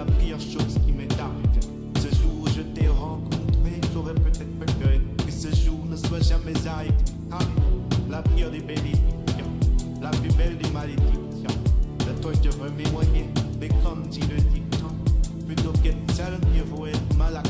la pire chose qui m'est arrivée. Ce jour où je t'ai rencontré, j'aurais peut-être préféré que ce jour ne soit jamais arrêté. Ah, la pire des bénédictions, la plus belle des malédictions. De toi je veux m'éloigner, mais comme dit le dicton, plutôt qu'être seul, mieux vaut être mal.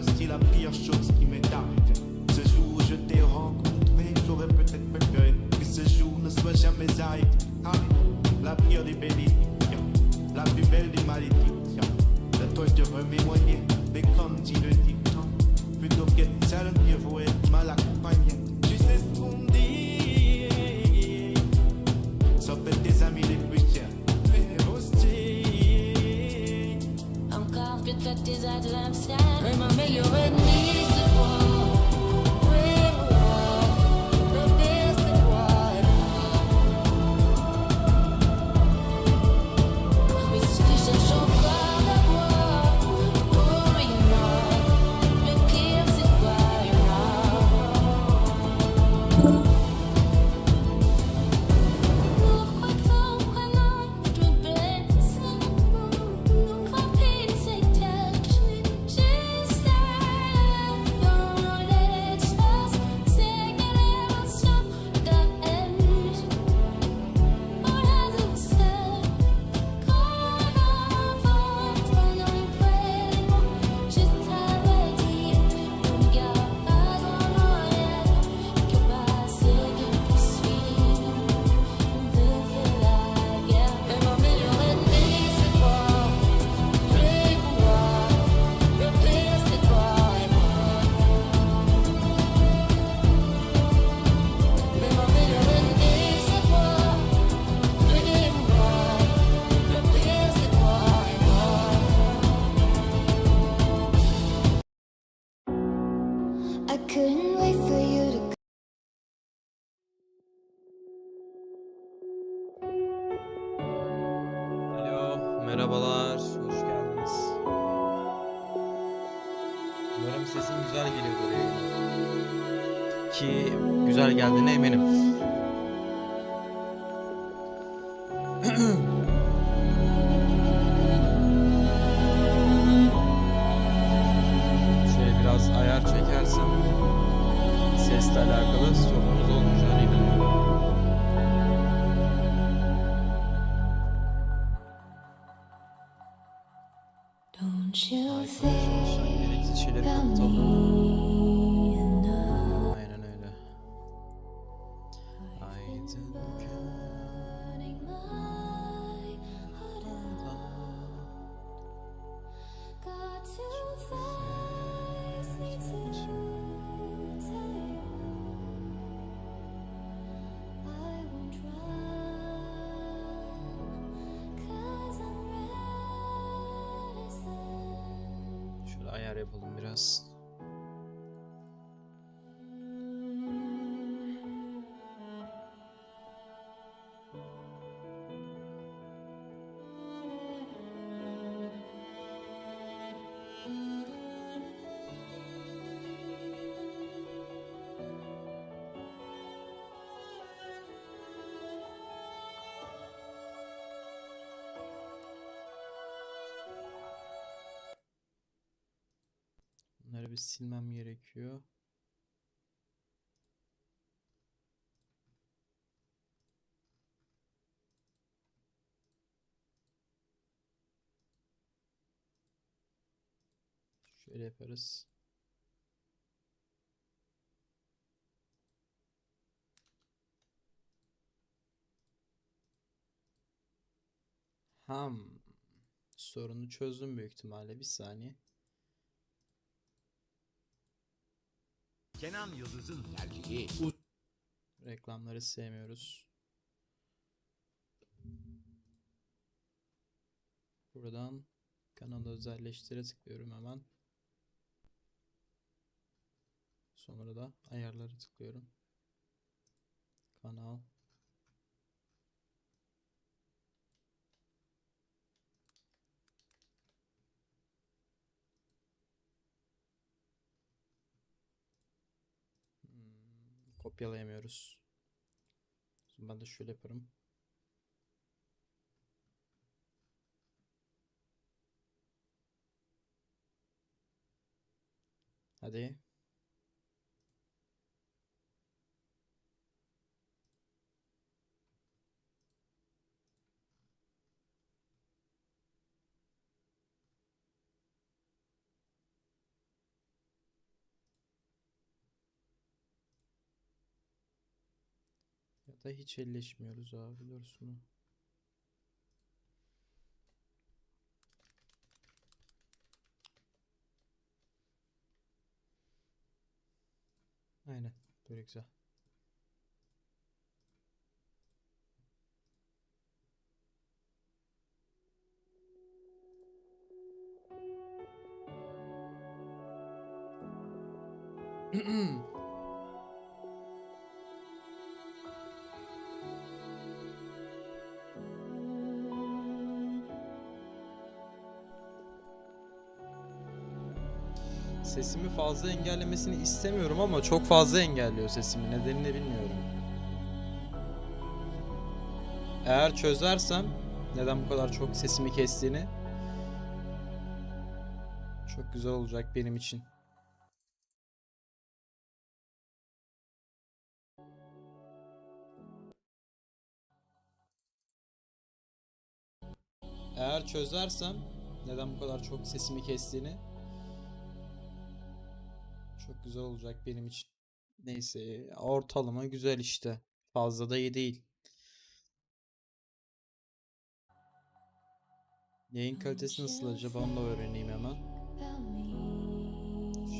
Aussi la pire chose qui m'est arrivée. Ce jour où je t'ai rencontré, j'aurais peut-être préféré que ce jour ne soit jamais arrêté. La pire des bénédictions, la plus belle des malédictions. De toi je veux m'éloigner, mais comme dit le dicton, plutôt qu'être seul, mieux vaut être mal accompagné. Tu sais ce qu'on dit, sauf tes amis that lamp stand. Remember you with merhabalar, hoş geldiniz. Umarım sesim güzel geliyordur yayına. Ki güzel geldiğine eminim. Şöyle biraz ayar çekersem sesle alakalı sorunumuz yapalım biraz. Bir silmem gerekiyor. Şöyle yaparız. Ham. Sorunu çözdüm büyük ihtimalle. Bir saniye. Kenan Yıldız'ın tercihi Reklamları sevmiyoruz. Buradan kanal özelleştire tıklıyorum hemen. Sonra da ayarları tıklıyorum. Kanal. Kopyalayamıyoruz. Ben de şöyle yaparım. Hadi. Ya da hiç elleşmiyoruz abi dursun. Aynen. Böyle güzel. Sesimi fazla engellemesini istemiyorum ama çok fazla engelliyor sesimi. Nedenini bilmiyorum. Eğer çözersem neden bu kadar çok sesimi kestiğini çok güzel olacak benim için. Eğer çözersem neden bu kadar çok sesimi kestiğini çok güzel olacak benim için. Neyse ortalama güzel işte. Fazla da iyi değil. Yayın kalitesi nasıl acaba onu da öğreneyim hemen.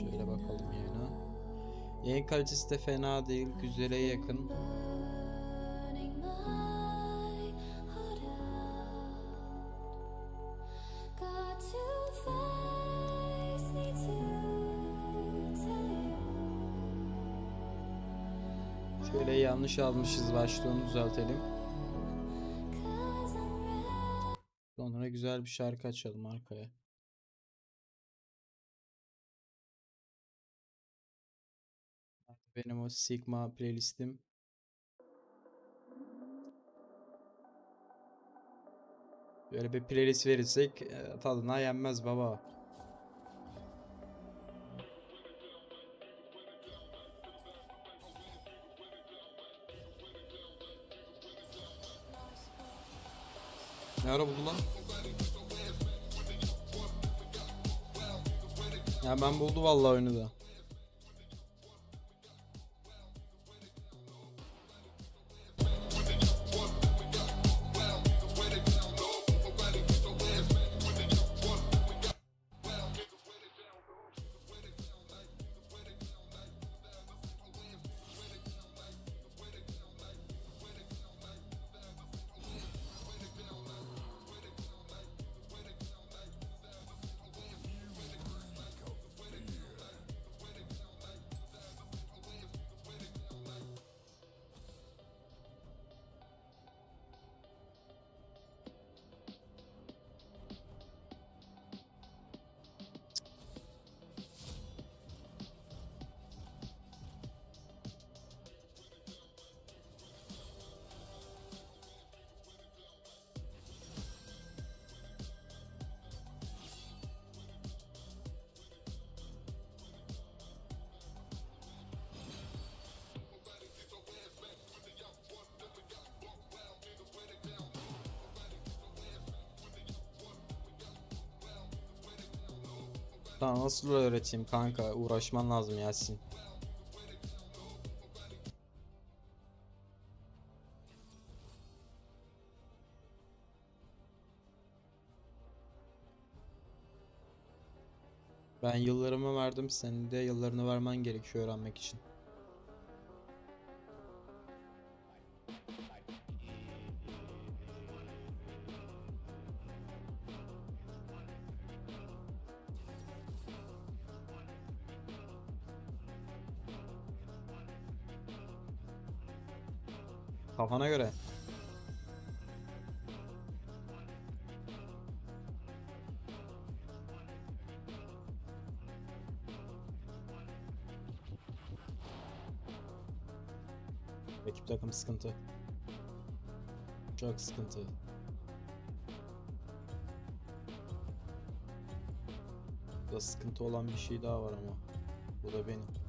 Şöyle bakalım yayına. Yayın kalitesi de fena değil. Güzele yakın. Şöyle yanlış almışız onu düzeltelim. Sonra güzel bir şarkı açalım arkaya. Benim o Sigma playlistim. Böyle bir playlist verirsek e, tadına yenmez baba. Ne ara buldu lan? Ya ben buldu vallahi oyunu da. Sana nasıl öğreteyim kanka? Uğraşman lazım Yasin. Ben yıllarımı verdim, senin de yıllarını vermen gerekiyor öğrenmek için. Kafana göre. Ekip takım sıkıntı. Çok sıkıntı. Burada sıkıntı olan bir şey daha var ama. Bu da benim.